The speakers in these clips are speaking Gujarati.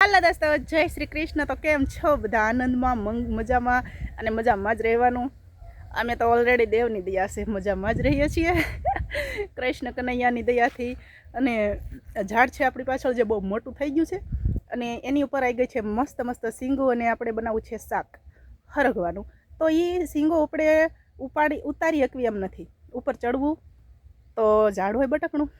હાલો દોસ્તો, જય શ્રી કૃષ્ણ. તો કેમ છો બધા? આનંદમાં, મંગ, મજામાં અને મજામાં જ રહેવાનું. અમે તો ઓલરેડી દેવની દયા છે, મજામાં જ રહીએ છીએ. કૃષ્ણ કનૈયાની દયાથી. અને ઝાડ છે આપણી પાછળ જે બહુ મોટું થઈ ગયું છે. અને એની ઉપર આવી ગઈ છે મસ્ત મસ્ત સિંગો અને આપણે બનાવવું છે શાક હરગવાનું. તો એ સિંગો આપણે ઉપાડી, ઉતારી શકવી એમ નથી. ઉપર ચડવું તો ઝાડ હોય બટકણું.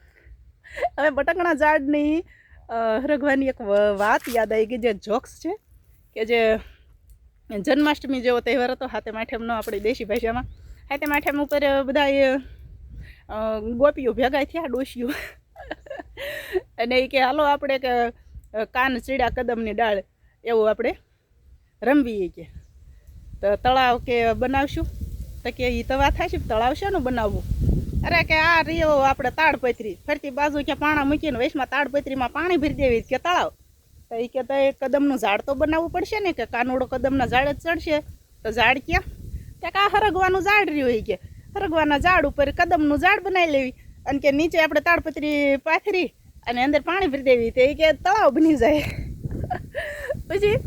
હવે બટકણા ઝાડની અ, હરગવાની એક વાત યાદ આવી ગઈ જે જોક્સ છે કે જે જન્માષ્ટમી જેવો તહેવાર હતો હાથે માઠેમનો આપણી દેશી ભાષામાં. હાથે માઠેમ ઉપર બધા એ ગોપીઓ ભેગા થયા ડોશીઓ. અને એ કે હાલો આપણે કે કાન ચીડા કદમની ડાળ એવું આપણે રમવીએ કે. તો તળાવ કે બનાવશું? તો કે એ તો વાત થાય છે તળાવ શાનું બનાવવું? અરે કે આ રહ્યો આપણે તાડપત્રી. ફરતી બાજુ કે પાણા મૂકીને વૈશમાં તાડપત્રીમાં પાણી ભરી દેવી કે તળાવ. તો એ કે તો એ કદમનું ઝાડ તો બનાવવું પડશે ને કે કાનોડો કદમના ઝાડ જ ચડશે. તો ઝાડ ક્યાં? કે આ હરગવાનું ઝાડ રહ્યું એ કે. હરગવાના ઝાડ ઉપર કદમનું ઝાડ બનાવી લેવી. અને કે નીચે આપણે તાડપત્રી પાથરી અને અંદર પાણી ભરી દેવી. તો એ કે તળાવ બની જાય. પછી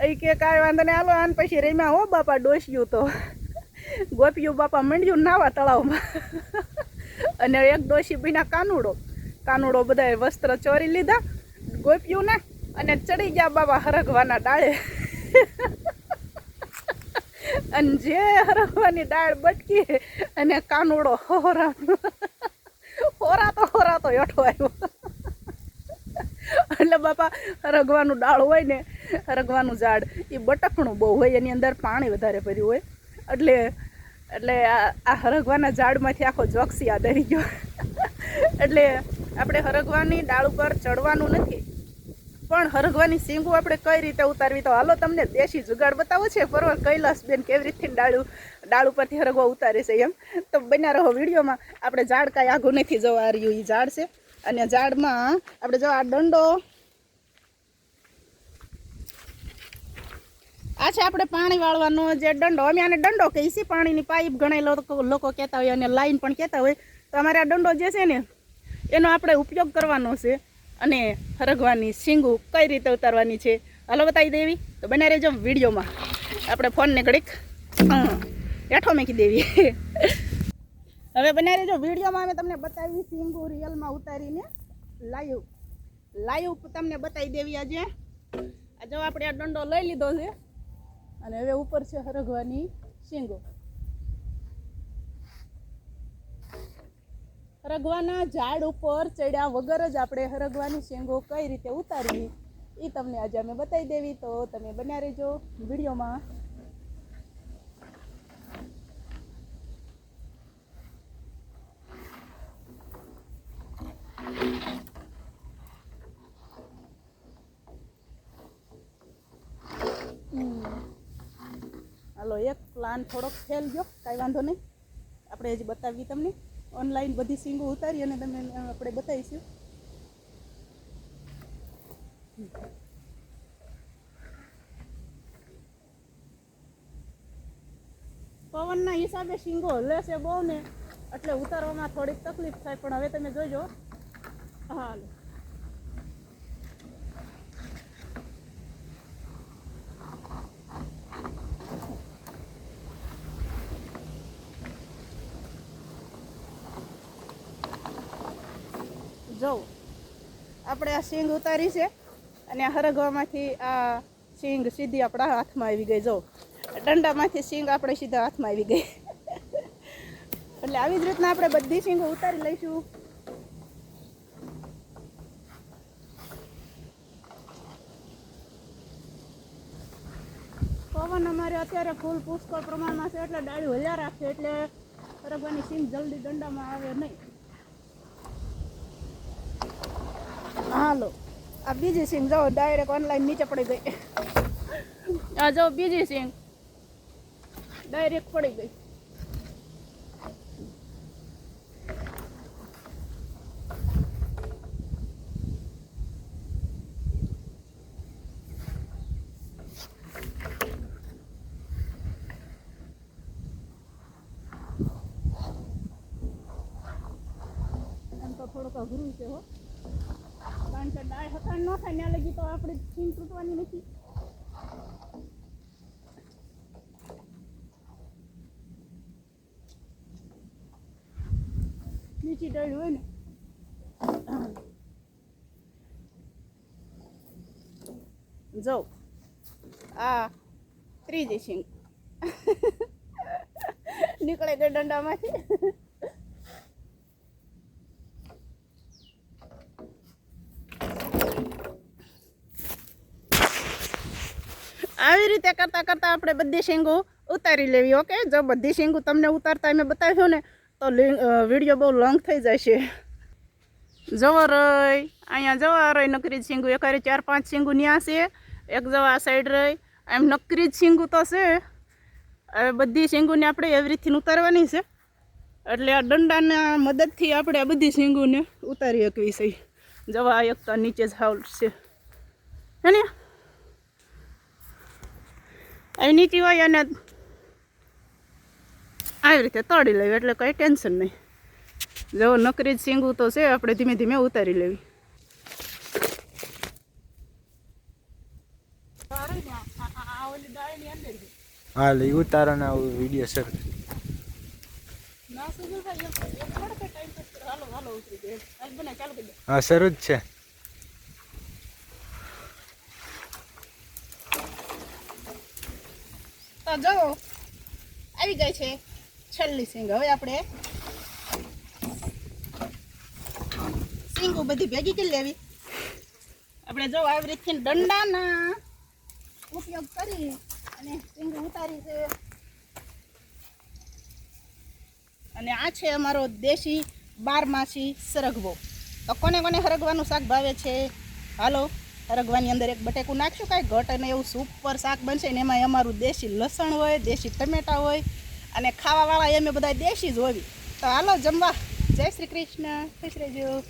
એ કે કાંઈ વાંધો નહીં. હાલો અને પછી રેમ્યા હો બાપા ડોસ્યું તો. ગોપીઓ બાપા મંડ્યું નાવા તળાવમાં. અને એક ડોશી બીના કાનુડો. કાનુડો બધાએ વસ્ત્ર ચોરી લીધા. ગોપીઓને અને ચડી ગયા બાબા હરગવાના ડાળે. અને જે હરગવાની ડાળ બટકી અને કાનુડો હોરા હોરાતો હોરાતો હેઠો આવ્યો. એટલે બાપા રગવાનું ડાળ હોય ને રગવાનું ઝાડ એ બટકણું બહુ હોય, એની અંદર પાણી વધારે ભર્યું હોય. એટલે એટલે આ હરગવાના ઝાડમાંથી આખો જોક્સ યાદ ગયો. એટલે આપણે હરગવાની ડાળ ઉપર ચડવાનું નથી. પણ હરગવાની સીંગું આપણે કઈ રીતે ઉતારવી? તો હાલો તમને દેશી જુગાડ બતાવો છે. પરવાર કૈલાસબેન કેવી રીતે ડાળું, ડાળ ઉપરથી હરગવા ઉતારે છે એમ. તો બન્યા રહો વિડીયોમાં. આપણે ઝાડ કાંઈ આઘું નથી જવા રહ્યું. એ ઝાડ છે. અને ઝાડમાં આપણે જો આ દંડો આ આપણે પાણી વાળવાનો જે દંડો, અમે આને દંડો કહીએ છીએ, પાણીની પાઇપ ઘણા લોકો લોકો કહેતા હોય અને લાઈન પણ કહેતા હોય. તો અમારે આ દંડો જે છે ને, એનો આપણે ઉપયોગ કરવાનો છે અને રગવાની શીંગું કઈ રીતે ઉતારવાની છે, હાલો બતાવી દેવી તો બને રહેજો વિડીયોમાં. આપણે ફોનને ઘડીક હેઠો મૂકી દેવી. હવે બને રહેજો વિડીયોમાં, અમે તમને બતાવી શીંગું રિયલમાં ઉતારીને લાઈવ. લાઈવ તમને બતાવી દેવી આજે. આ જો આપણે આ દંડો લઈ લીધો છે. અને હવે ઉપર છે હરગવાની શીંગો. હરગવાના ઝાડ ઉપર ચડ્યા વગર જ આપણે હરગવાની શેંગો કઈ રીતે ઉતારવી એ તમને આજે અમે બતાવી દેવી. તો તમે બન્યા રહેજો વિડીયોમાં. એક પ્લાન થોડોક ફેલ ગયો, કાંઈ વાંધો નહીં. આપણે હજી બતાવી તમને. ઓનલાઈન બધી સિંગો ઉતારી અને તમે આપણે બતાવીશું. પવનના હિસાબે સિંગો હલે છે બહુ ને એટલે ઉતારવામાં થોડીક તકલીફ થાય, પણ હવે તમે જોજો. હાલો. જો આપણે આ સિંગ ઉતારી છે અને આ હરગવામાંથી આ સિંગ સીધી આપણા હાથમાં આવી ગઈ. જવું દંડામાંથી સિંગ આપણે સીધા હાથમાં આવી ગઈ. એટલે આવી જ રીતના આપણે બધી સિંગો ઉતારી લઈશું. પવન અમારે અત્યારે ફૂલ પુષ્કળ પ્રમાણમાં છે, એટલે ડાળી હલ્યા રાખશે એટલે રગવાની સિંગ જલ્દી દંડામાં આવે નહીં. હાલો. આ બીજી સિંગ જાઓ ડાયરેક્ટ ઓનલાઈન નીચે પડી ગઈ. આ જાઓ બીજી સિંગ ડાયરેક્ટ પડી ગઈ. એમ તો થોડુંક અઘરું છે હો. કારણ કે લગી તો આપણે છીન તૂટવાની નથી. ડાળ હોય ને. જો, આ ત્રીજી સિંગ. નીકળે ગઈ દંડામાંથી આવી રીતે કરતાં કરતાં આપણે બધી શીંગું ઉતારી લેવી, ઓકે? જો બધી શીંગું તમને ઉતારતા મેં બતાવ્યું ને, તો વીડિયો બહુ લોંગ થઈ જશે. જવો રહી. અહીંયા જવા રહી નકરી શીંગું. એક ચાર પાંચ શીંગું ત્યાં છે. એક જવા સાઈડ રહી. એમ નકરી જ શીંગું તો છે. હવે બધી શીંગુને આપણે એવી રીતથી ઉતારવાની છે. એટલે આ દંડાના મદદથી આપણે આ બધી શીંગુને ઉતારી શકવી છે. જવા એક તો નીચે જ હાઉલ છે. હે ને? આવી નીચી હોય અને આવી રીતે તળી લેવી એટલે કંઈ ટેન્શન નહીં. જો નકરી જ શીંગું તો છે આપણે ધીમે ધીમે ઉતારી લેવી. હા લે આવું વીડિયો સર હા શરૂ જ છે. તો જો આવી ગઈ છે છેલ્લી સિંગ. હવે આપણે સિંગો બધી ભેગી કરી લેવી. આપણે જો આવી રીતથી દંડાના ઉપયોગ કરી અને સિંગ ઉતારી છે. અને આ છે અમારો દેશી બારમાસી સરગવો. તો કોને કોને હરગવાનું શાક ભાવે છે? હાલો. હરગવાની અંદર એક બટેકું નાખશું, કાંઈ ઘટ અને એવું સુપર શાક બનશે ને એમાં અમારું દેશી લસણ હોય, દેશી ટમેટા હોય અને ખાવાવાળા એમ બધા દેશી જ હોય. તો હાલો જમવા. જય શ્રી કૃષ્ણ. ખુશ રહેજો.